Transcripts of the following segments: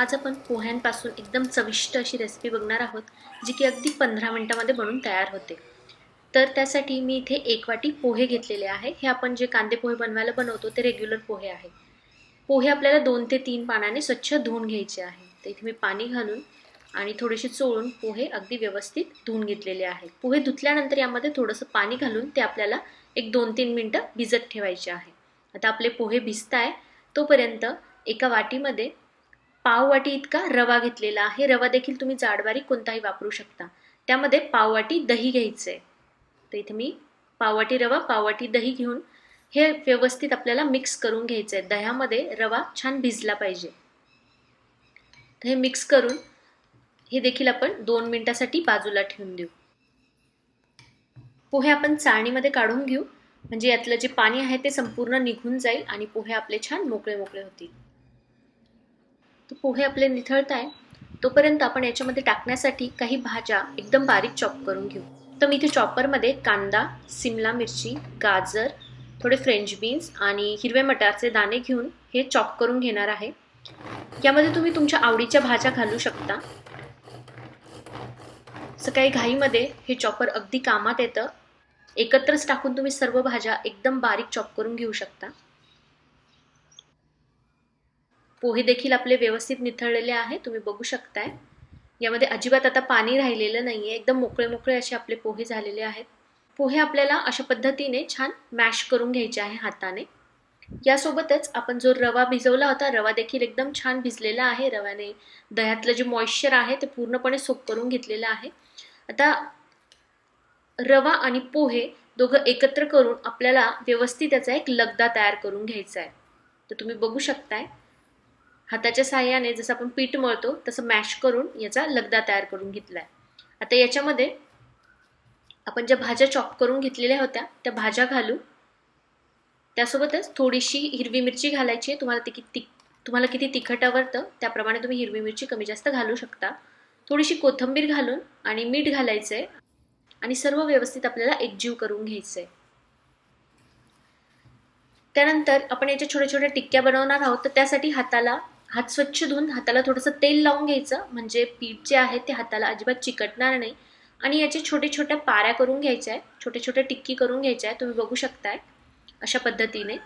आज आपण पोह्यांपासून एकदम चविष्ट अशी रेसिपी बघणार आहोत जी की अगदी पंधरा मिनटामध्ये बनून तयार होते. तर त्यासाठी मी इथे एक वाटी पोहे घेतलेले आहे. हे आपण जे कांदे पोहे बनवायला बनवतो ते रेग्युलर पोहे आहे. पोहे आपल्याला दोन ते तीन पानाने स्वच्छ धुवून घ्यायचे आहे. तर इथे मी पाणी घालून आणि थोडेसे चोळून पोहे अगदी व्यवस्थित धुवून घेतलेले आहे. पोहे धुतल्यानंतर यामध्ये थोडंसं पाणी घालून ते आपल्याला एक दोन तीन मिनटं भिजत ठेवायचे आहे. आता आपले पोहे भिजत आहे तोपर्यंत एका वाटीमध्ये पाव वाटी इतका रवा घेतलेला आहे. रवा देखील तुम्ही जाडवारी कोणताही वापरू शकता. त्यामध्ये पाववाटी दही घ्यायचं आहे तर इथे मी पाववाटी रवा पाववाटी दही घेऊन हे व्यवस्थित आपल्याला मिक्स करून घ्यायचं आहे दह्यामध्ये रवा छान भिजला पाहिजे. तर हे मिक्स करून हे देखील आपण दोन मिनटासाठी बाजूला ठेवून देऊ. पोहे आपण चाळणीमध्ये काढून घेऊ. म्हणजे यातलं जे पाणी आहे ते संपूर्ण निघून जाईल आणि पोहे आपले छान मोकळे मोकळे होतील. तर पोहे आपले निथळत आहे तोपर्यंत आपण याच्यामध्ये टाकण्यासाठी काही भाज्या एकदम बारीक चॉप करून घेऊ. तर मी इथे चॉपरमध्ये कांदा सिमला मिरची गाजर थोडे फ्रेंच बीन्स आणि हिरवे मटारचे दाणे घेऊन हे चॉप करून घेणार आहे. यामध्ये तुम्ही तुमच्या आवडीच्या भाज्या घालू शकता. सकाळी घाईमध्ये हे चॉपर अगदी कामात येतं. एकत्रच टाकून तुम्ही सर्व भाज्या एकदम बारीक चॉप करून घेऊ शकता. पोहे देखील आपले व्यवस्थित निथळलेले आहे तुम्ही बघू शकताय. यामध्ये अजिबात आता पाणी राहिलेलं नाही आहे एकदम मोकळे मोकळे असे आपले पोहे झालेले आहेत. पोहे आपल्याला अशा पद्धतीने छान मॅश करून घ्यायचे आहे हाताने. यासोबतच आपण जो रवा भिजवला होता रवा देखील एकदम छान भिजलेला आहे. रव्याने दह्यातलं जे मॉइश्चर आहे ते पूर्णपणे सोप करून घेतलेलं आहे. आता रवा आणि पोहे दोघं एकत्र करून आपल्याला व्यवस्थित त्याचा एक लगदा तयार करून घ्यायचा आहे. तर तुम्ही बघू शकताय. हाताच्या साह्याने जसं आपण पीठ मळतो तसं मॅश करून याचा लगदा तयार करून घेतला आहे आता याच्यामध्ये आपण ज्या भाज्या चॉप करून घेतलेल्या होत्या त्या भाज्या घालू त्यासोबतच थोडीशी हिरवी मिरची घालायची आहे. तुम्हाला ती किती तुम्हाला किती तिखट आवडतं त्याप्रमाणे तुम्ही हिरवी मिरची कमी जास्त घालू शकता. थोडीशी कोथिंबीर घालून आणि मीठ घालायचं आहे आणि सर्व व्यवस्थित आपल्याला एकजीव करून घ्यायचं आहे त्यानंतर आपण याच्या छोट्या छोट्या टिक्क्या बनवणार आहोत तर त्यासाठी हाताला हात स्वच्छ धुवून हाताला थोडंसं तेल लावून घ्यायचं. म्हणजे पीठ जे आहे ते हाताला अजिबात चिकटणार नाही. आणि याचे छोटे छोट्या पाऱ्या करून घ्यायच्या आहे छोटे छोटे टिक्की करून घ्यायच्या आहे तुम्ही बघू शकताय अशा पद्धतीने.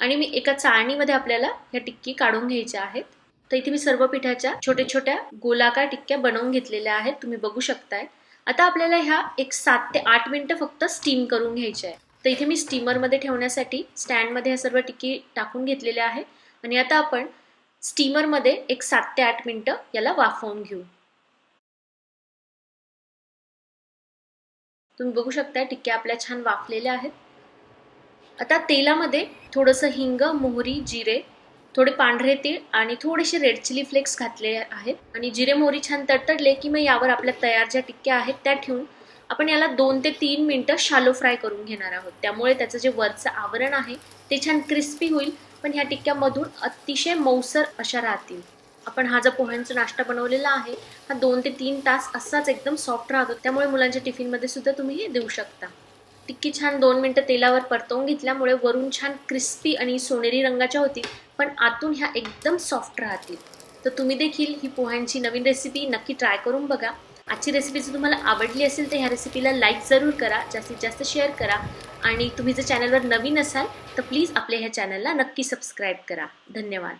आणि मी एका चाळणीमध्ये आपल्याला ह्या टिक्की काढून घ्यायच्या आहेत. तर इथे मी सर्व पिठाच्या छोट्या छोट्या गोलाकार टिक्क्या बनवून घेतलेल्या आहेत. तुम्ही बघू शकताय. आता आपल्याला ह्या एक सात ते आठ मिनटं फक्त स्टीम करून घ्यायच्या आहे तर इथे मी स्टीमरमध्ये ठेवण्यासाठी स्टँडमध्ये ह्या सर्व टिक्की टाकून घेतलेल्या आहे आणि आता आपण स्टीमरमध्ये एक सात ते आठ मिनटं याला वाफवून घेऊ. तुम्ही बघू शकता टिक्क्या आपल्या छान वाफलेल्या आहेत. आता तेलामध्ये थोडंसं हिंग मोहरी जिरे थोडे पांढरे तीळ आणि थोडेसे रेड चिली फ्लेक्स घातले आहेत. आणि जिरे मोहरी छान तडतडले की मग यावर आपल्या तयार ज्या टिक्क्या आहेत त्या ठेवून आपण याला दोन ते तीन मिनटं शालो फ्राय करून घेणार आहोत. त्यामुळे त्याचं जे वरचं आवरण आहे ते छान क्रिस्पी होईल. पण ह्या टिक्क्यामधून अतिशय मौसर अशा राहतील. आपण हा जो पोह्यांचा नाश्ता बनवलेला आहे हा दोन ते तीन तास असाच एकदम सॉफ्ट राहतो. त्यामुळे मुलांच्या टिफिनमध्ये सुद्धा तुम्ही हे देऊ शकता. टिक्की छान दोन मिनटं तेलावर परतवून घेतल्यामुळे वरून छान क्रिस्पी आणि सोनेरी रंगाच्या होतील पण आतून ह्या एकदम सॉफ्ट राहतील. तर तुम्ही देखील ही पोह्यांची नवीन रेसिपी नक्की ट्राय करून बघा. आजची रेसिपी जर तुम्हाला आवडली असेल तर ह्या रेसिपीला लाईक जरूर करा. जास्तीत जास्त शेअर करा. आणि तुम्ही जर चॅनलवर नवीन असाल तर प्लीज आपल्या ह्या चॅनलला नक्की सबस्क्राईब करा. धन्यवाद.